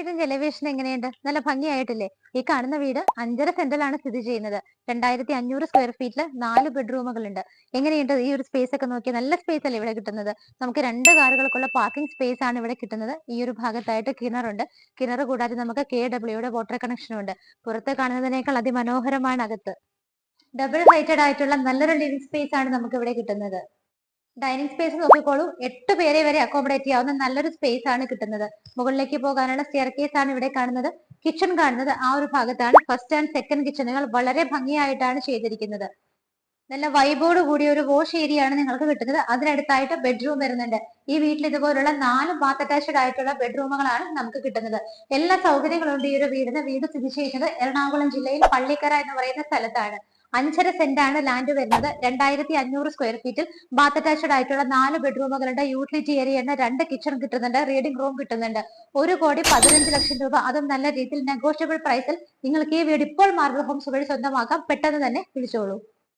വീടിന്റെ എലിവേഷൻ എങ്ങനെയുണ്ട്? നല്ല ഭംഗിയായിട്ടില്ലേ? ഈ കാണുന്ന വീട് അഞ്ചര സെന്റിലാണ് സ്ഥിതി ചെയ്യുന്നത്. രണ്ടായിരത്തി അഞ്ഞൂറ് സ്ക്വയർ ഫീറ്റിൽ നാല് ബെഡ്റൂമുകൾ ഉണ്ട് എങ്ങനെയുണ്ട് ഈ ഒരു സ്പേസ് ഒക്കെ നോക്കിയാൽ നല്ല സ്പേസ് അല്ലേ ഇവിടെ കിട്ടുന്നത്? നമുക്ക് രണ്ട് കാറുകൾക്കുള്ള പാർക്കിംഗ് സ്പേസ് ആണ് ഇവിടെ കിട്ടുന്നത്. ഈ ഒരു ഭാഗത്തായിട്ട് കിണറുണ്ട്. കിണർ കൂടാതെ നമുക്ക് കെ ഡബ്ല്യൂയുടെ വാട്ടർ കണക്ഷനും ഉണ്ട്. പുറത്ത് കാണുന്നതിനേക്കാൾ അതിമനോഹരമാണ് അകത്ത്. ഡബിൾ ഹൈറ്റഡ് ആയിട്ടുള്ള നല്ലൊരു ലിവിംഗ് സ്പേസ് ആണ് നമുക്ക് ഇവിടെ കിട്ടുന്നത്. ഡൈനിങ് സ്പേസ് നോക്കിക്കോളൂ. എട്ട് പേരെ വരെ അക്കോമഡേറ്റ് ചെയ്യാവുന്ന നല്ലൊരു സ്പേസ് ആണ് കിട്ടുന്നത്. മുകളിലേക്ക് പോകാനുള്ള സ്റ്റെയർ കേസ് ആണ് ഇവിടെ കാണുന്നത്. കിച്ചൺ കാണുന്നത് ആ ഒരു ഭാഗത്താണ്. ഫസ്റ്റ് ആൻഡ് സെക്കൻഡ് കിച്ചണുകൾ വളരെ ഭംഗിയായിട്ടാണ് ചെയ്തിരിക്കുന്നത്. നല്ല വൈബോട് കൂടിയ ഒരു വാഷ് ഏരിയ ആണ് നിങ്ങൾക്ക് കിട്ടുന്നത്. അതിനടുത്തായിട്ട് ബെഡ്റൂം വരുന്നുണ്ട്. ഈ വീട്ടിൽ ഇതുപോലുള്ള നാല് ബാത്ത് അറ്റാച്ച്ഡ് ആയിട്ടുള്ള ബെഡ്റൂമുകളാണ് നമുക്ക് കിട്ടുന്നത്. എല്ലാ സൗകര്യങ്ങളും ഉണ്ട് ഈ ഒരു വീടിന്. വീട് സ്ഥിതി ചെയ്യുന്നത് എറണാകുളം ജില്ലയിൽ പള്ളിക്കര എന്ന് പറയുന്ന സ്ഥലത്താണ്. അഞ്ചര സെന്റാണ് ലാൻഡ് വരുന്നത്. രണ്ടായിരത്തി അഞ്ഞൂറ് സ്ക്വയർ ഫീറ്റിൽ ബാത്ത് അറ്റാച്ച്ഡ് ആയിട്ടുള്ള നാല് ബെഡ്റൂമുകളുടെ യൂട്ടിലിറ്റി ഏരിയ എന്ന രണ്ട് കിച്ചൺ കിട്ടുന്നുണ്ട് റീഡിംഗ് റൂം കിട്ടുന്നുണ്ട്. ഒരു കോടി പതിനഞ്ച് ലക്ഷം രൂപ. അതും നല്ല രീതിയിൽ നെഗോഷ്യബിൾ പ്രൈസിൽ നിങ്ങൾക്ക് ഈ വീട് ഇപ്പോൾ മാർബിൾ ഹോംസ് വഴി സ്വന്തമാക്കാം. പെട്ടെന്ന് തന്നെ വിളിച്ചോളൂ.